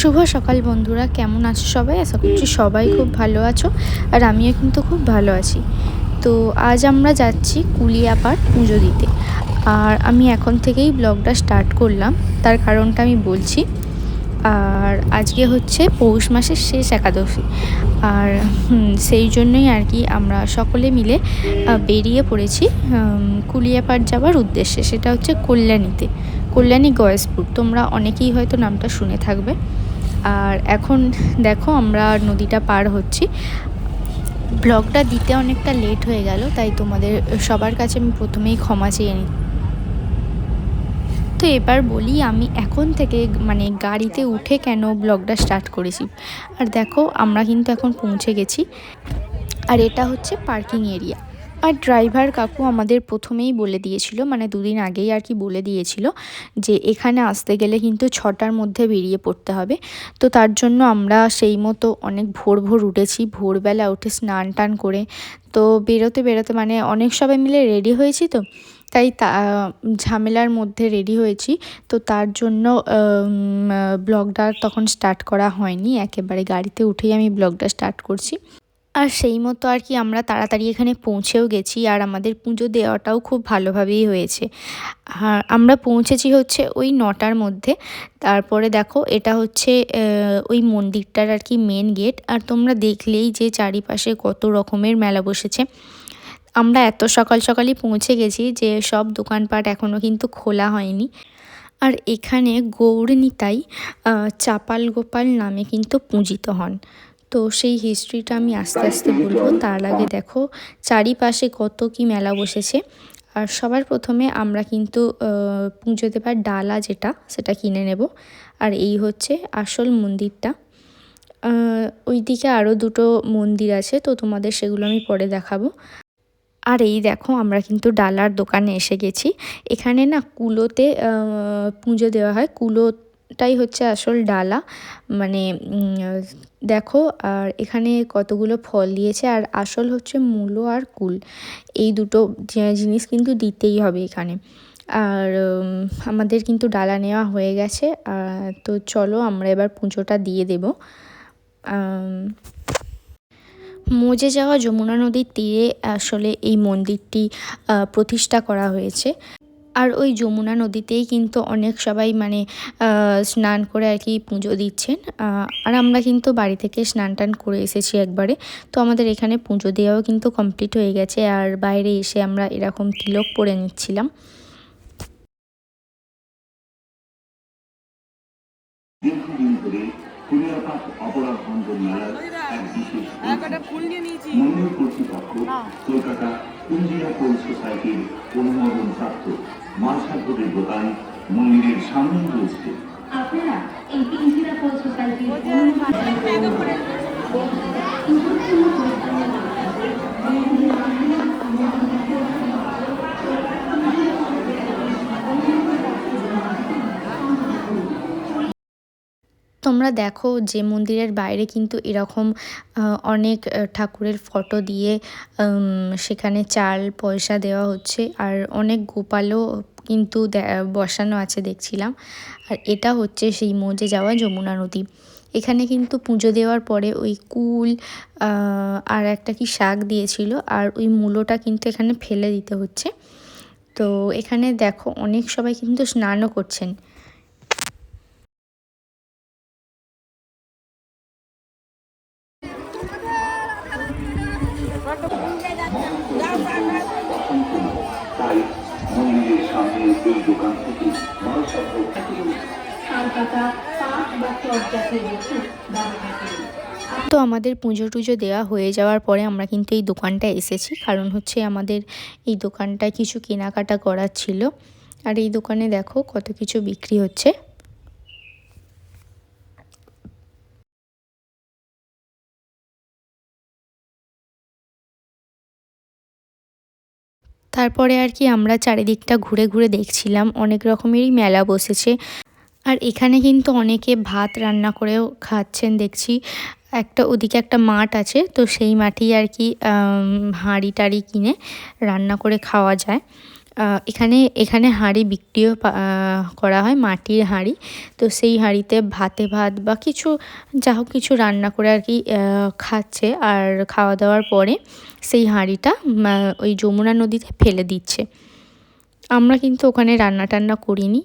শুভ সকাল বন্ধুরা, কেমন আছো সবাই? আশা করছি সবাই খুব ভালো আছো, আর আমিও কিন্তু খুব ভালো আছি। তো আজ আমরা যাচ্ছি কুলিয়াপাড় পুজো দিতে। আর আমি এখন থেকেই ব্লগটা স্টার্ট করলাম, তার কারণটা আমি বলছি। আর আজকে হচ্ছে পৌষ মাসের শেষ একাদশী। আর সেই জন্যই আর কি আমরা সকলে মিলে বেরিয়ে পড়েছি কুলিয়াপাড় যাওয়ার উদ্দেশ্যে, সেটা হচ্ছে কল্যাণীতে। কল্যাণী গয়েশপুর, তোমরা অনেকেই হয়তো নামটা শুনে থাকবে। আর এখন দেখো আমরা নদীটা পার হচ্ছি। ব্লগটা দিতে অনেকটা লেট হয়ে গেল, তাই তোমাদের সবার কাছে আমি প্রথমেই ক্ষমা চেয়ে নিই তো এবার বলি আমি এখন থেকে মানে গাড়িতে উঠে কেন ব্লগটা স্টার্ট করেছি। আর দেখো আমরা কিন্তু এখন পৌঁছে গেছি। আর এটা হচ্ছে পার্কিং এরিয়া। আর ড্রাইভার কাকু আমাদের প্রথমেই বলে দিয়েছিল মানে দুদিন আগেই আর কি বলে দিয়েছিল, যে এখানে আসতে গেলে কিন্তু ছটার মধ্যে বেরিয়ে পড়তে হবে। তো তার জন্য আমরা সেই মতো অনেক ভোর ভোর উঠেছি, ভোরবেলা উঠে স্নান টান করে, তো বেরোতে বেরোতে মানে অনেক সবাই মিলে রেডি হয়েছি তো, তাই তা, ঝামেলার মধ্যে রেডি হয়েছি। তো তার জন্য ব্লগটা তখন স্টার্ট করা হয়নি, একেবারে গাড়িতে উঠেই আমি ব্লগটা স্টার্ট করছি। আর সেই মতো আর কি আমরা তাড়াতাড়ি এখানে পৌঁছেও গেছি আর আমাদের পুজো দেওয়াটাও খুব ভালোভাবেই হয়েছে। আর আমরা পৌঁছেছি হচ্ছে ওই নটার মধ্যে। তারপরে দেখো এটা হচ্ছে ওই মন্দিরটার আর কি মেন গেট আর তোমরা দেখলেই যে চারিপাশে কত রকমের মেলা বসেছে। আমরা এত সকাল সকালই পৌঁছে গেছি যে সব দোকানপাট এখনও কিন্তু খোলা হয়নি। আর এখানে গৌরনীতাই চাপাল গোপাল নামে কিন্তু পূজিত হন। তো সেই হিস্ট্রিটা আমি আস্তে আস্তে বলব। তার আগে দেখো চারিপাশে কত কি মেলা বসেছে। আর সবার প্রথমে আমরা কিন্তু পুজো দেবার ডালা যেটা সেটা কিনে নেব। আর এই হচ্ছে আসল মন্দিরটা। আহ, ওইদিকে আরও দুটো মন্দির আছে তো তোমাদের সেগুলো আমি পরে দেখাবো। আর এই দেখো আমরা কিন্তু ডালার দোকানে এসে গেছি। এখানে না কুলোতে পুজো দেওয়া হয়। কুলোটাই হচ্ছে আসল ডালা। মানে দেখো, আর এখানে কতগুলো ফল দিয়েছে। আর আসল হচ্ছে মূলো আর কুল। এই দুটো জিনিস কিন্তু দিতেই হবে এখানে। আর আমাদের কিন্তু ডালা নেওয়া হয়ে গেছে। তো চলো আমরা এবার পুজোটা দিয়ে দেবো। মজে যাওয়া যমুনা নদীর তীরে আসলে এই মন্দিরটি প্রতিষ্ঠা করা হয়েছে। আর ওই যমুনা নদীতেই কিন্তু অনেক সবাই মানে স্নান করে আর কি পুজো দিচ্ছেন। আর আমরা কিন্তু বাড়ি থেকে স্নান টান করে এসেছি একবারে। তো আমাদের এখানে পুজো দেওয়াও কিন্তু কমপ্লিট হয়ে গেছে আর বাইরে এসে আমরা এরকম তিলক পরে নিচ্ছিলাম। দীর্ঘদিন ধরে কুলিয়াপাট অপরাধ ভঞ্জন মেলার এক বিশেষ একটা ফুল নিয়ে নিয়েছি। মন্দির কর্তৃপক্ষ কলকাতা ইন্ডিয়া কোল সোসাইটির অনুমোদন প্রাপ্ত মালসাপুরের দোকান মন্দিরের সামনে রয়েছে। আপনারা এই কোল সোসাইটির তোমরা দেখো যে মন্দিরের বাইরে কিন্তু এরকম অনেক ঠাকুরের ফটো দিয়ে সেখানে চাল পয়সা দেওয়া হচ্ছে আর অনেক গোপালও কিন্তু বসানো আছে দেখছিলাম। আর এটা হচ্ছে সেই মজে যাওয়া যমুনা নদী। এখানে কিন্তু পুজো দেওয়ার পরে ওই কুল আর একটা কি শাক দিয়েছিল আর ওই মূলোটা কিন্তু এখানে ফেলে দিতে হচ্ছে। তো এখানে দেখো অনেক সবাই কিন্তু স্নানও করছেন। তো আমাদের পুজো টুজো দেওয়া হয়ে যাওয়ার পরে আমরা কিন্তু এই দোকানটায় এসেছি। কারণ হচ্ছে আমাদের এই দোকানটায় কিছু কেনাকাটা করার ছিল। আর এই দোকানে দেখো কত কিছু বিক্রি হচ্ছে। তারপরে আর কি আমরা চারিদিকটা ঘুরে ঘুরে দেখছিলাম, অনেক রকমেরই মেলা বসেছে। আর এখানে কিন্তু অনেকে ভাত রান্না করেও খাচ্ছেন, দেখছি। একটা ওদিকে একটা মাঠ আছে, তো সেই মাঠেই আর কি হাঁড়ি টাড়ি কিনে রান্না করে খাওয়া যায়। এখানে এখানে হাঁড়ি বিক্রিও করা হয়, মাটির হাঁড়ি। তো সেই হাঁড়িতে ভাতে ভাত বা কিছু, যা হোক কিছু রান্না করে আর কি খাচ্ছে। আর খাওয়া দাওয়ার পরে সেই হাঁড়িটা ওই যমুনা নদীতে ফেলে দিচ্ছে। আমরা কিন্তু ওখানে রান্না টান্না করিনি।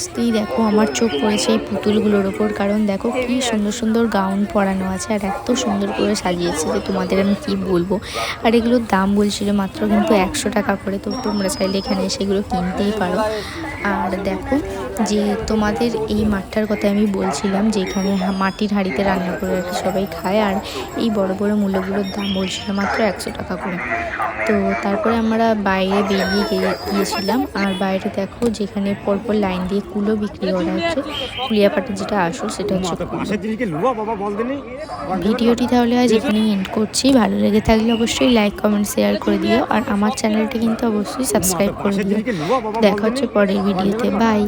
আসতেই দেখো আমার চোখ পড়েছে এই পুতুলগুলোর ওপর। কারণ দেখো কি সুন্দর সুন্দর গাউন পরানো আছে আর এত সুন্দর করে সাজিয়েছে যে তোমাদের আমি কি বলব। আর এগুলোর দাম বলছিল মাত্র কিন্তু একশো টাকা করে, তো তোমরা চাইলে এখানে সেগুলো কিনতেই পারো। আর দেখো যে তোমাদের এই মাঠটার কথা আমি বলছিলাম যে এখানে মাটির হাঁড়িতে রান্না করে আর সবাই খায় আর এই বড় বড় মূল্যগুলোর দাম বলছিল মাত্র একশো টাকা করে। তো তারপরে আমরা বাইরে বেরিয়ে গিয়ে- গিয়েছিলাম আর বাইরে দেখো যেখানে পরপর লাইন দিয়ে কুলো বিক্রি করা হচ্ছে। কুলিয়াপাটের যেটা আসল সেটা হচ্ছে ভিডিওটি তাহলে আজ এখানেই এন্ড করছি। ভালো লেগে থাকলে অবশ্যই লাইক কমেন্ট শেয়ার করে দিও। আর আমার চ্যানেলটি কিন্তু অবশ্যই সাবস্ক্রাইব করে দিও। দেখা হচ্ছে পরের ভিডিওতে। বাই।